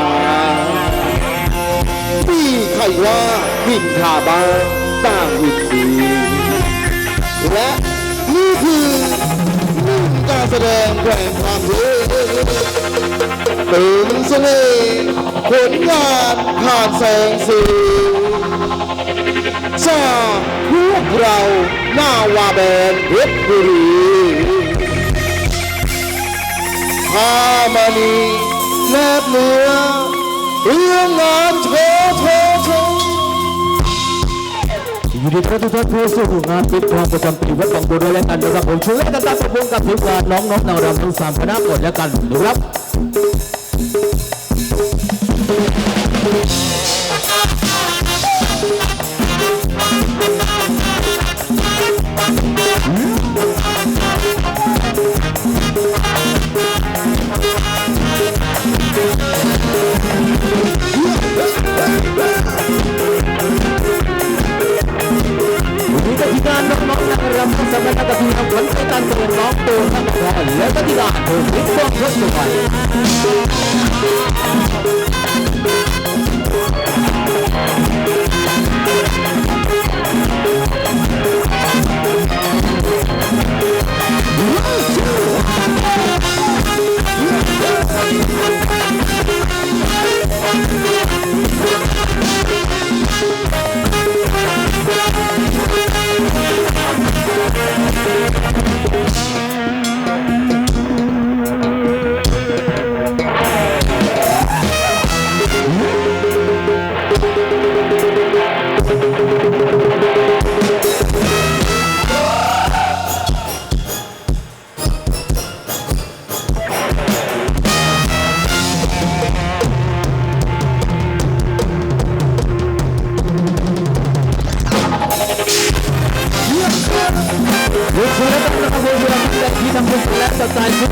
นาพี่ใครว่าวินทาบ้านต่างวินดี และนี่คือหนึ่งการแสดงแกว่งความเท่เป็นเสน่ห์ผลงานผ่านแสงสีจากพวกเราหน้าวาแบนเพชรบุรีฮามานี แนบเนื้อเรื่องงานโชว์โชว์โชว์ยินดีต้อนรับทุกท่านเข้าสู่งานปิดทองประจำปีวัดบางบัวด้วยและกันนะครับผมช่วยกันตาสมประพงกับทีมงานน้องนกนางรำทั้งสามคณะกดและกันนะครับ กับทีมงานขวัญใจตันเตือนน้องตูนทั้งหมดและก็ที่ด่านถูกทิ้งต้องทุกหน่วย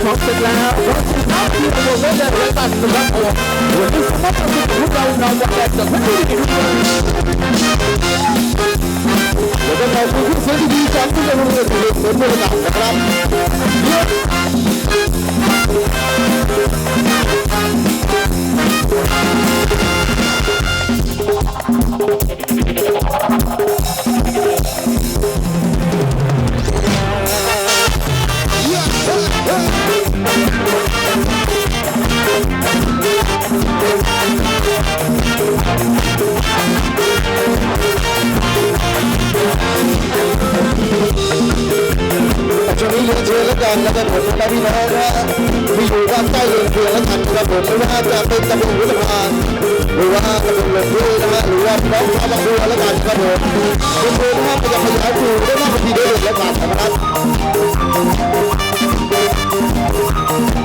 สไตล์ชุดของเสร็จแล้วรถสินค้าที่เราบอกว่าจะแล้วกันนะครับผมวั รือนเพียงแล้วกันนะครับผมไม่ว่าจะเป็นตำบลหัวสะพานหรือว่าตำบลหลวงพี่นะฮะหรือว่าพร้อมพระบางบัวแล้วกันครับผมคุณครูนะครับประขยายครูได้มากกว่าที่เดิมแล้วกันนะครับ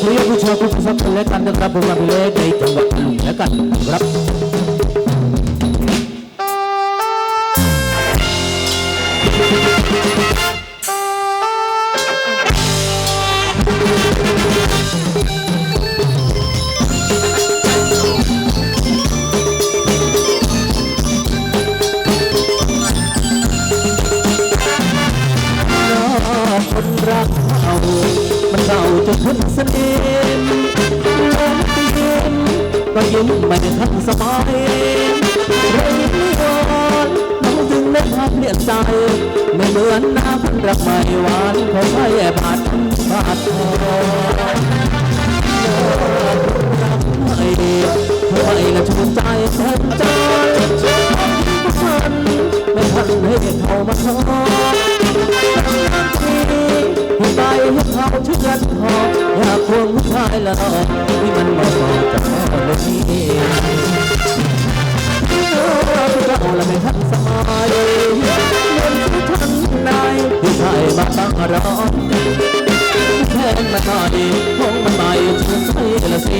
เพื่อเพื่อผู้ชมผู้ฟักันและกันนะครับผมมาเลยในจังหวัดลุงและกันครับ ขึ้นสนิมลงตีนก็ยิ้มไม่ทันสมัยเรื่องนี้วอนน้องจึงได้พาเปลี่ยนใจ ไม่เหมือนน้ำพันรักไม่หวานเขาใช้บาดบาดทองทำไมละชูใจแทนใจทันไม่ทันให้เขามาทอ เขาช่วยกันพออยากควงผู้ชายละที่มันมาบอกกับพ่อเลยนี่เราละไม่ทันสมัยเงินที่ทันได้ผู้ชายมาตั้งรอแทนมาหน่อยคงมันไม่ชื่นใจละสิ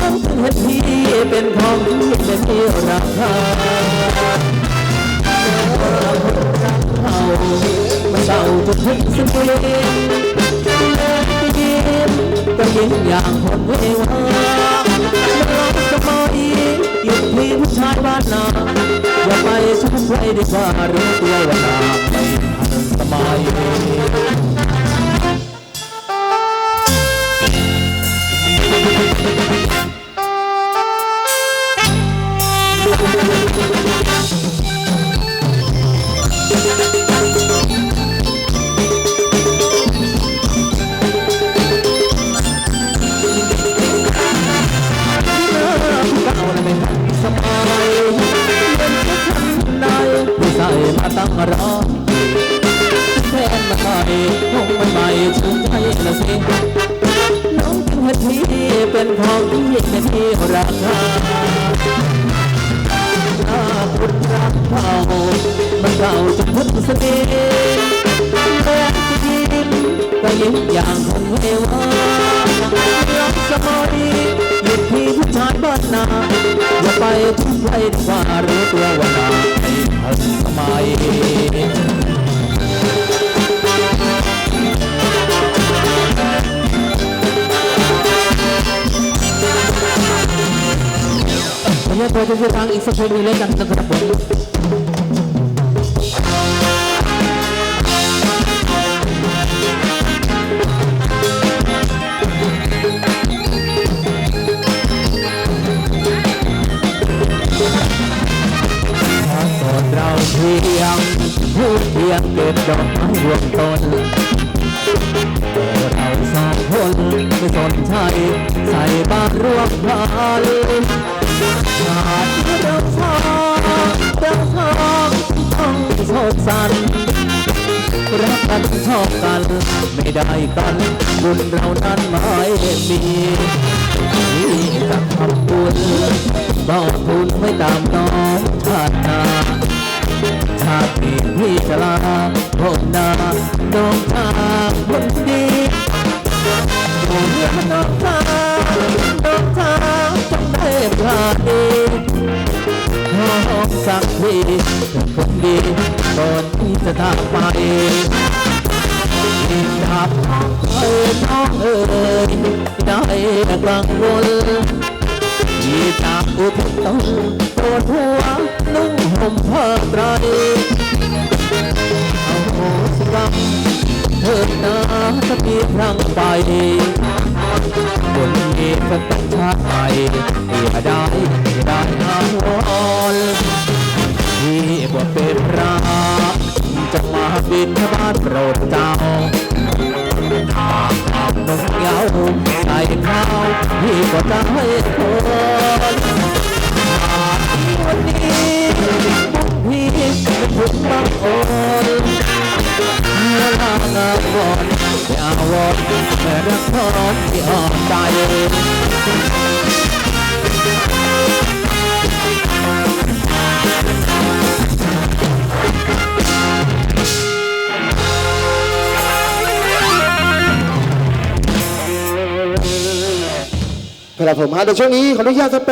น้องเป็นพี่เป็นของที่เป็นที่ราคาเขามันเศร้าจนถึงสิ้นเดือน ก็ยิ้มอย่างคนเววานร้องสมัยหยุดที่ผู้ชายบ้านนาอย่าไปชุบใครดีกว่ารู้ตัวว่านาไม่ทันสมัย ตั้งรอแทนมาหน่อยคงไมันไม่ชื่นใจละสิน้องจึงเห็นพี่เป็นของที่เป็นที่ราคาถ้าคุณรักเขามันเก่าจนพ้นสนิทแม้จะยิ้มก็ยิ้มอย่างคง ทุ่มไปทุกว่ารู้ตัวว่านาไม่ทันสมัยผมจะโปรดจะทางอีกสักคนหนึ่งแล้วกันนะครับผม ดอกไม้รวมต้นเราสองคนไม่สนใจใส่บาตรรวมพันขาดเดินทางเดินทางต้องโศกสันรักกันชอบกัน ไม่ได้กันบุญเรานั้นไม่มีที่จะทำบุญบอกคุณไม่ตาม นี้พี่จะลาโทษนาน้องชางคนดีโอ้ยน้องชาน้องชางจงได้พลาดดีของสักทีเป็นคนดีก่อนที่จะจากไปอีกดับเอ้ยน้องเอ้ยได้กังวลที่จากอุทุต้นปวดหัวนุ่งห่มผ้าไตร พลังไปบนนี้ก็ต้องชาไปอย่าได้อย่าได้นอนที่บวชเป็นพระจะมาบินทบาทโปรดเจ้านกเหงาใส่ข้าวพี่ก็จะให้ รักทอนที่อ่อนใจครับผมฮะในช่วงนี้ขออนุญาตสเป